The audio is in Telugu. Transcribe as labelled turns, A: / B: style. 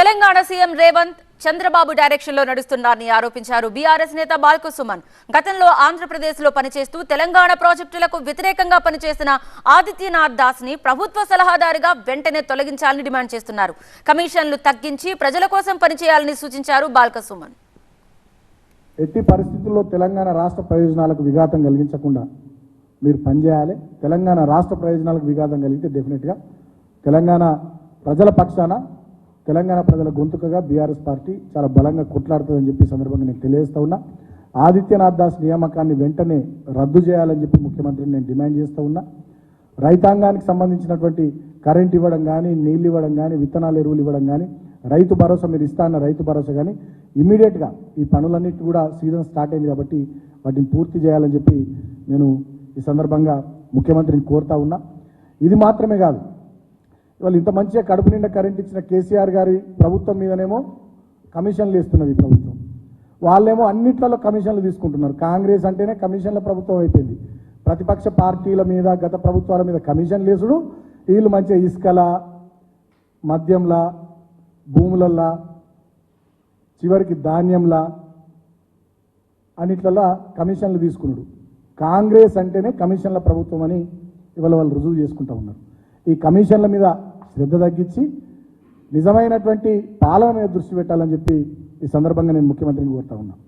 A: తెలంగాణ సీఎం రేవంత్ చంద్రబాబు డైరెక్షన్లో నడుస్తున్నారని ఆరోపించారు. బీఆర్ఎస్ నేత బాల్కు సుమన్ గతంలో ఆంధ్రప్రదేశ్లో పనిచేస్తూ తెలంగాణ ప్రాజెక్టులకు వ్యతిరేకంగా పనిచేసిన ఆదిత్యనాథ్ దాస్ని ప్రభుత్వ సలహాదారుగా వెంటనే తొలగించాలని డిమాండ్ చేస్తున్నారు. కమిషన్లు తగ్గించి ప్రజల కోసం పనిచేయాలని సూచించారు బాల్క సుమన్
B: ఎట్టి పరిస్థితుల్లో తెలంగాణ రాష్ట్ర ప్రయోజనాలకు విఘాతం కలిగించకుండా మీరు పనిచేయాలి. తెలంగాణ రాష్ట్ర ప్రయోజనాలకు విఘాతం కలిగితే డెఫినెట్గా తెలంగాణ ప్రజల పక్షాన తెలంగాణ ప్రజల గొంతుకగా బీఆర్ఎస్ పార్టీ చాలా బలంగా కొట్లాడుతుందని చెప్పి సందర్భంగా నేను తెలియజేస్తా ఉన్నా. ఆదిత్యనాథ్ దాస్ నియామకాన్ని వెంటనే రద్దు చేయాలని చెప్పి ముఖ్యమంత్రిని నేను డిమాండ్ చేస్తూ ఉన్నా. రైతాంగానికి సంబంధించినటువంటి కరెంట్ ఇవ్వడం కానీ నీళ్ళు ఇవ్వడం కానీ విత్తనాలు ఎరువులు ఇవ్వడం కానీ రైతు భరోసా మీరు ఇస్తా అన్న రైతు భరోసా కానీ ఇమీడియట్గా ఈ పనులన్నిటి కూడా సీజన్ స్టార్ట్ అయింది కాబట్టి వాటిని పూర్తి చేయాలని చెప్పి నేను ఈ సందర్భంగా ముఖ్యమంత్రిని కోరుతా ఉన్నా. ఇది మాత్రమే కాదు ఇవాళ ఇంత మంచిగా కడుపు నిండా కరెంట్ ఇచ్చిన కేసీఆర్ గారి ప్రభుత్వం మీదనేమో కమిషన్లు ఇస్తున్నది ప్రభుత్వం. వాళ్ళేమో అన్నిట్లలో కమిషన్లు తీసుకుంటున్నారు. కాంగ్రెస్ అంటేనే కమిషన్ల ప్రభుత్వం అయిపోయింది. ప్రతిపక్ష పార్టీల మీద గత ప్రభుత్వాల మీద కమిషన్లు వేసుడు వీళ్ళు మంచిగా ఇసుకల మద్యంలా భూములల్లా చివరికి ధాన్యంలా అన్నిట్లలో కమిషన్లు తీసుకున్నాడు. కాంగ్రెస్ అంటేనే కమిషన్ల ప్రభుత్వం అని ఇవాళ వాళ్ళు రుజువు చేసుకుంటూ ఉన్నారు. ఈ కమిషన్ల మీద శ్రద్ధ తగ్గించి నిజమైనటువంటి పాలన మీద దృష్టి పెట్టాలని చెప్పి ఈ సందర్భంగా నేను ముఖ్యమంత్రిని కోరుతా ఉన్నాను